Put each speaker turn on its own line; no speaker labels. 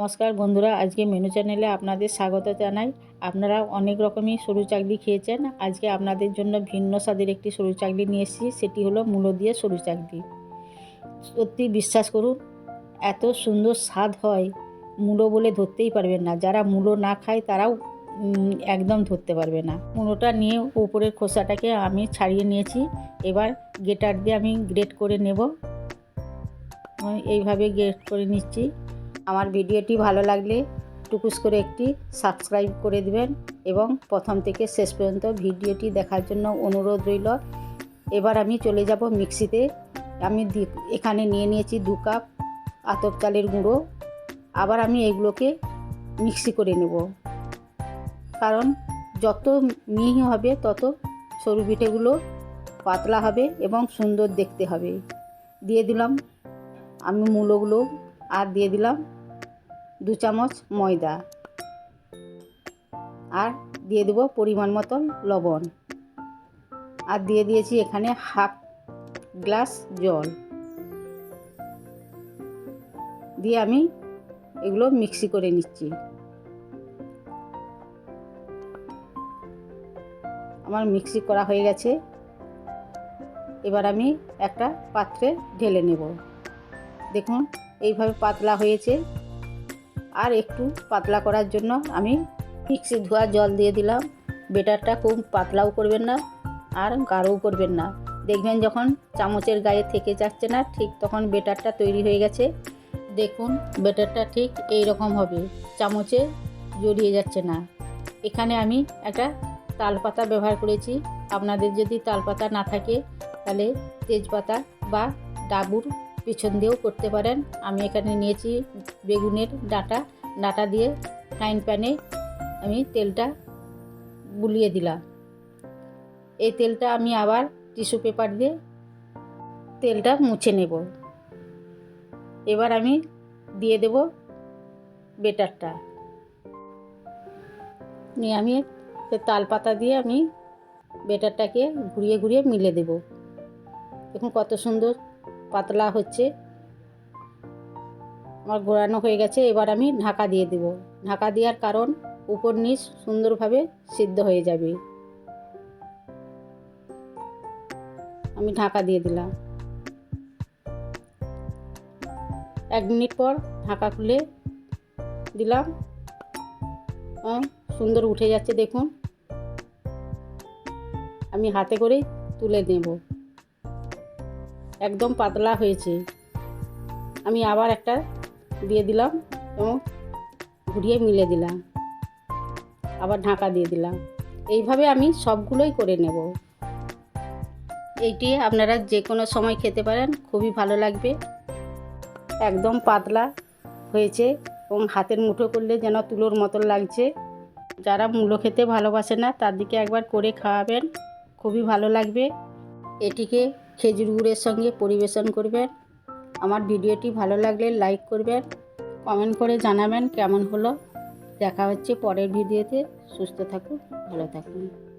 নমস্কার বন্ধুরা, আজকে মেনু চ্যানেলে আপনাদের স্বাগত জানাই। আপনারা অনেক রকমই সরু চাকলি খেয়েছেন। আজকে আপনাদের জন্য ভিন্ন স্বাদের একটি সরু চাকলি নিয়ে এসেছি, সেটি হলো মূলো দিয়ে সরু চাকলি সত্যি বিশ্বাস করুন, এত সুন্দর স্বাদ হয় মূলো বলে ধরতেই পারবেন না। যারা মূলো না খায়, তারাও একদম ধরতে পারবে না। মূলোটা নিয়ে উপরের খোসাটাকে আমি ছাড়িয়ে নিয়েছি। এবার গেটার দিয়ে আমি গ্রেট করে নেব। এইভাবে গ্রেট করে নিচ্ছি। আমার ভিডিওটি ভালো লাগলে টুকুস করে একটি সাবস্ক্রাইব করে দিবেন এবং প্রথম থেকে শেষ পর্যন্ত ভিডিওটি দেখার জন্য অনুরোধ রইল। এবার আমি চলে যাব মিক্সিতে। আমি এখানে নিয়ে নিয়েছি দু কাপ আতপ চালের গুঁড়ো। আবার আমি এগুলোকে মিক্সি করে নেব। কারণ যত মিহি হবে, তত সরু পিঠেগুলো পাতলা হবে এবং সুন্দর দেখতে হবে। দিয়ে দিলাম আমি মূলোগুলো আর দিয়ে দিলাম দু চামচ ময়দা। আর দিয়ে দেবো পরিমাণ মতো লবণ। আর দিয়ে দিয়েছি এখানে হাফ গ্লাস জল। দিয়ে আমি এগুলো মিক্সি করে নিচ্ছি। আমার মিক্সি করা হয়ে গেছে। এবার আমি একটা পাত্রে ঢেলে নেব। দেখুন, এইভাবে পাতলা হয়েছে। আর একটু পাতলা করার জন্য আমি মিক্সি ধোয়া জল দিয়ে দিলাম। বেটারটা খুব পাতলাও করবেন না আর গাঢ়ও করবেন না। দেখবেন যখন চামচের গায়ে থেকে যাচ্ছে না, ঠিক তখন বেটারটা তৈরি হয়ে গেছে। দেখুন, বেটারটা ঠিক এই রকম হবে। চামচে জড়িয়ে যাচ্ছে না। এখানে আমি একটা তালপাতা ব্যবহার করেছি। আপনাদের যদি তালপাতা না থাকে, তাহলে তেজপাতা বা ডাবুর পিছন দিয়েও করতে পারেন। আমি এখানে নিয়েছি বেগুনের ডাঁটা। ডাঁটা দিয়ে ফ্রাইং প্যানে আমি তেলটা বুলিয়ে দিলাম। এই তেলটা আমি আবার টিস্যু পেপার দিয়ে তেলটা মুছে নেব। এবার আমি দিয়ে দেব বেটারটা। নিয়ে আমি তাল পাতা দিয়ে আমি বেটারটাকে ঘুরিয়ে ঘুরিয়ে মিলে দেব। দেখুন কত সুন্দর পাতলা হচ্ছে। আমার ঘোরানো হয়ে গেছে, এবার আমি ঢাকা দিয়ে দেব। ঢাকা দেওয়ার কারণ উপর নিচ সুন্দরভাবে সিদ্ধ হয়ে যাবে। আমি ঢাকা দিয়ে দিলাম। এক মিনিট পর ঢাকা খুলে দিলাম সুন্দর উঠে যাচ্ছে, দেখুন। আমি হাতে করেই তুলে নেব। একদম পাতলা হয়েছে। আমি আবার একটা দিয়ে দিলাম এবং ঘুরিয়ে মিলে দিলাম। আবার ঢাকা দিয়ে দিলাম। এইভাবে আমি সবগুলোই করে নেব। এইটি আপনারা যে কোনো সময় খেতে পারেন, খুবই ভালো লাগবে। একদম পাতলা হয়েছে এবং হাতের মুঠো করলে যেন তুলোর মতন লাগছে। যারা মূলো খেতে ভালোবাসে না, তার দিকে একবার করে খাওয়াবেন, খুবই ভালো লাগবে। এটিকে খেজুর গুড়ের সঙ্গে পরিবেশন করবেন। আমার ভিডিওটি ভালো লাগলে লাইক করবেন কমেন্ট করে জানাবেন কেমন হলো। দেখা হচ্ছে পরের ভিডিওতে। সুস্থ থাকুন, ভালো থাকুন।